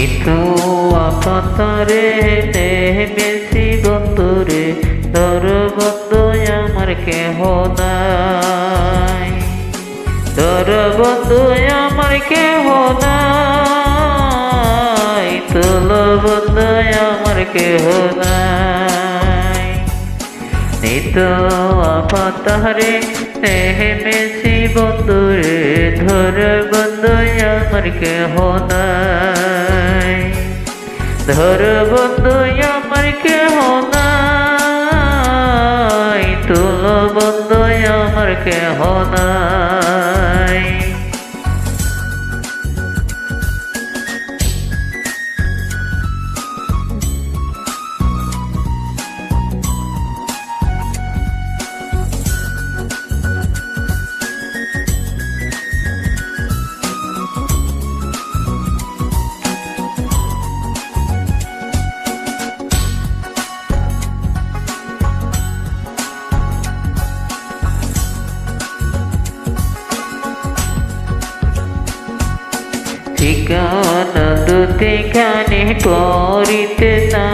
নিতু আপাতরে নেমেছি বন্ধুরে, তোর বন্ধু আমার কেহ নাই। তোর বন্ধু আমার কেহ নাই, তোর বন্ধু আমার কেহ নাই। নিত আপাতরে নেমেছি বন্ধুরে ধর বন্ধু আমার কেহ নাই। ধর বন্ধু আমার কেহ নাই। তুল বন্ধু আমার কেহ নাই। ঠিকানা দুটি খানি পরিতে না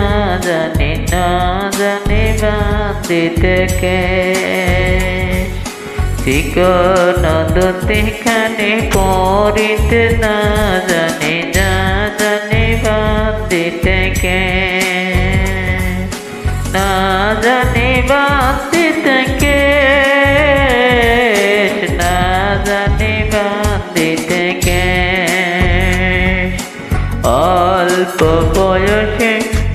জানে না জানে বাঁধিতে কে ঠিকানা দুটি করিতে না জানে না জানে বাঁধিতে কে অল্প বয়সে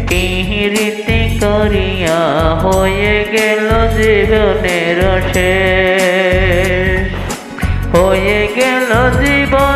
পিহিরিতে করিয়া হয়ে গেল জীবনের শেষ। হয়ে গেল জীবনের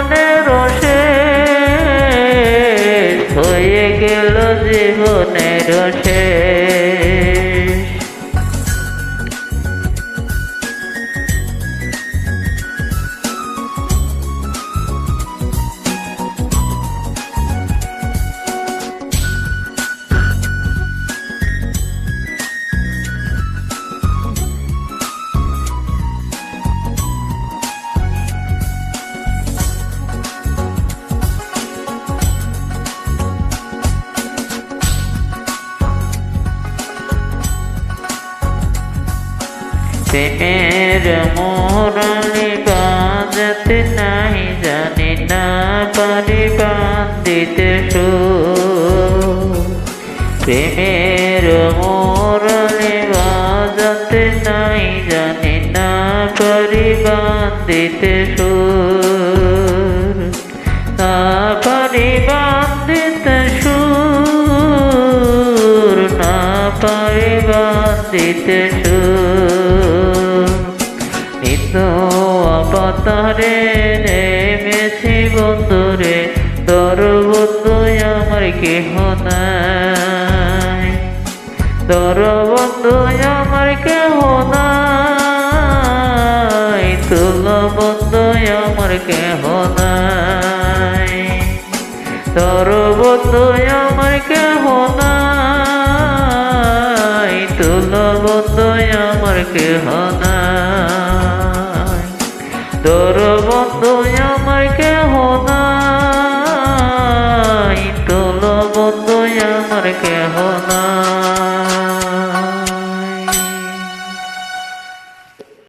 প্রেমের মোরলি বাজাতে নাই জানি না পারি বান্দিতে প্রেমের মোরলি বাজাতে নাই জানি না পারি বান্দিতে সুর। না সুর, না পারি সুর। অবতারে নেমেছি বন্ধুরে, তোর বন্ধু আমার কেহ নাই। তোর বন্ধু আমার কেহ নাই তুল বন্ধু আমার কেহ নাই। তোর বন্ধু আমার কেহ নাই তুল বন্ধু আমার কেহ নাই। मोर के होना।